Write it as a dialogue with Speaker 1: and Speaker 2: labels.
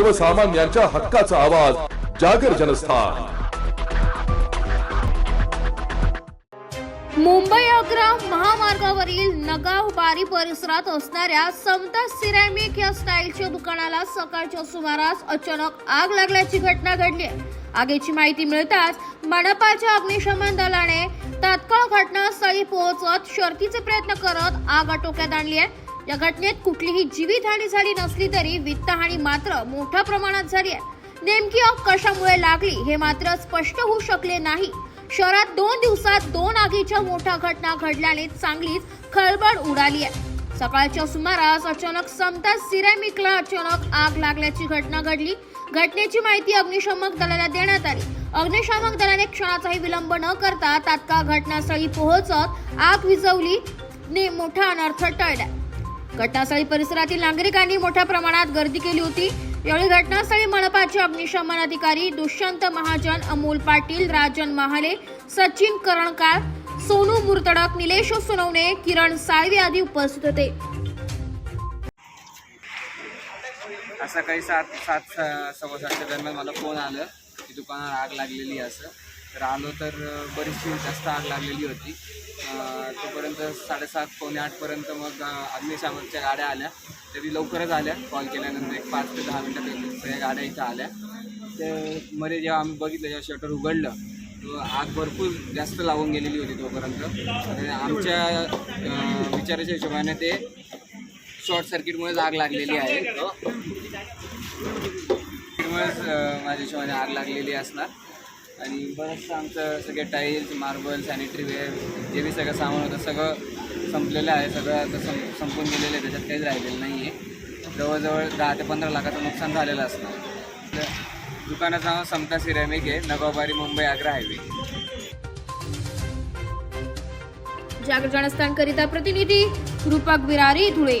Speaker 1: सर्वसामान्यांच्या हक्काचा आवाज जागर जनस्थान
Speaker 2: मुंबई आग्रा महामार्गावरील नगाव बारी परिसरात असणाऱ्या समता सिरॅमिक या स्टाईलच्या दुकानाला सकाळच्या सुमारास अचानक आग लागल्याची घटना घडली आहे. आगीची माहिती मिळताच मनपाच्या अग्निशमन दलाने तात्काळ घटनास्थळी पोहोचत शर्तीचे प्रयत्न करत आग आटोक्यात आणली आहे या घटनेत कुठलीही जीवितहानी झाली नसली तरी वित्तहानी मात्र मोठ्या प्रमाणात झाली आहे. नेमकी आग कशामुळे लागली हे मात्र स्पष्ट होऊ शकले नाही. शहरात दोन दिवसात दोन आगीच्या मोठ्या घटना घडल्याने चांगलीच खळबळ उडाली आहे. सकाळच्या सुमारास अचानक समता सिरॅमिकला अचानक आग लागल्याची घटना घडली. घटनेची माहिती अग्निशमक दलाला देण्यात आली. अग्निशामक दलाने क्षणाचाही विलंब न करता तात्काळ घटनास्थळी पोहोचत आग विझवली. ने मोठा अनर्थ टळला. घटनास्थळी परिसरातील नागरिकांनी मोठ्या प्रमाणात गर्दी केली होती. यावेळी घटनास्थळी मनपाचे अग्निशमन अधिकारी दुष्यंत महाजन अमोल पाटील राजन महाले सचिन करणकार सोनू मुरतडक निलेश सोनवणे किरण साळवे आदी उपस्थित होते.
Speaker 3: आज काही सात सात सव्वा सातच्या दरम्यान मला फोन आलं की दुकानात आग लागलेली असं. तर आलो तर बरीचशी जास्त आग लागलेली होती. तोपर्यंत साडेसात पावणे आठपर्यंत मग अग्निशामकच्या गाड्या आल्या. तरी लवकरच आल्या. कॉल केल्यानंतर एक पाच ते दहा मिनटात सगळ्या गाड्या इथं आल्या. ते मध्ये जेव्हा आम्ही बघितलं जेव्हा शटर उघडलं तो आग भरपूर जास्त लावून गेलेली होती तोपर्यंत. आणि आमच्या विचाराच्या हिशोबाने ते शॉर्ट सर्किटमुळेच आग लागलेली आहे. त्यामुळेच माझ्या हिशोबाने आग लागलेली असणार. आणि बरंचसं आमचं सगळे टाईल्स मार्बल सॅनिटरी वेअर जे बी सगळं सामान होतं सगळं संपलेलं आहे. सगळं आता सं संपून गेलेलं आहे. त्याच्यात काहीच राहिलेलं नाही आहे जवळजवळ दहा ते पंधरा लाखाचं नुकसान झालेलं असणार. दुकानाचं नाव समता सिरॅमिक आहे. नगोबारी मुंबई आग्रा हायवे.
Speaker 2: जागर जनस्थानकरिता प्रतिनिधी रूपक बिरारी धुळे.